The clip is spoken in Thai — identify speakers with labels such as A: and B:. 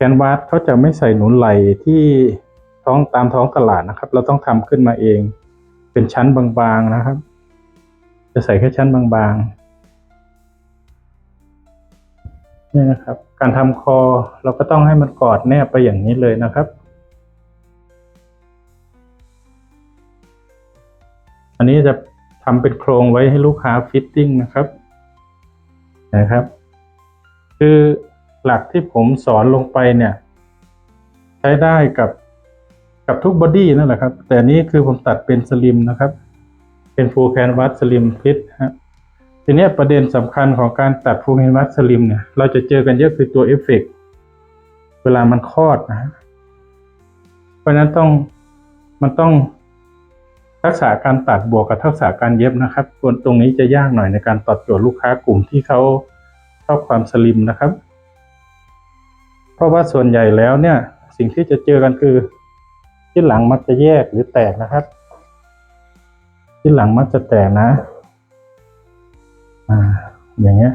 A: แคนวาสเขาจะไม่ใส่หนุนไหลที่ท้องตามท้องตลาดนะครับ เราต้องทำขึ้นมาเอง เป็นชั้นบางๆนะครับ จะใส่แค่ชั้นบางๆนี่นะครับ การทำคอเราก็ต้องให้มันกอดแนบไปอย่างนี้เลยนะครับ อันนี้จะทำเป็นโครงไว้ให้ลูกค้าฟิตติ้งนะครับนะครับ คือ หลักที่ผมสอนลงไปเนี่ย ใช้ได้กับกับทุกบอดี้นั่นแหละครับ แต่นี้คือผมตัดเป็นสลิมนะครับ เป็นฟูลแคนว a สสลิมฟิตฮะทีนี้ประเด็นสำคัญของการตัดฟูลแคนว a สสลิมเนี่ย เราจะเจอกันเยอะคือตัวเอฟเฟกต์เวลามันคลอดนะฮะเพราะนั้นต้องมันต้องทักษะการตัดบวกกับทักษะการเย็บนะครับส่วนตรงนี้จะยากหน่อยในการตอบโจทย์ลูกค้ากลุ่มที่เขาชอบความสลิมนะครับ เพราะว่าส่วนใหญ่แล้วเนี่ย สิ่งที่จะเจอกันคือที่หลังมักจะแยกหรือแตกนะครับ ที่หลังมักจะแตกนะ อ่า อย่างเงี้ย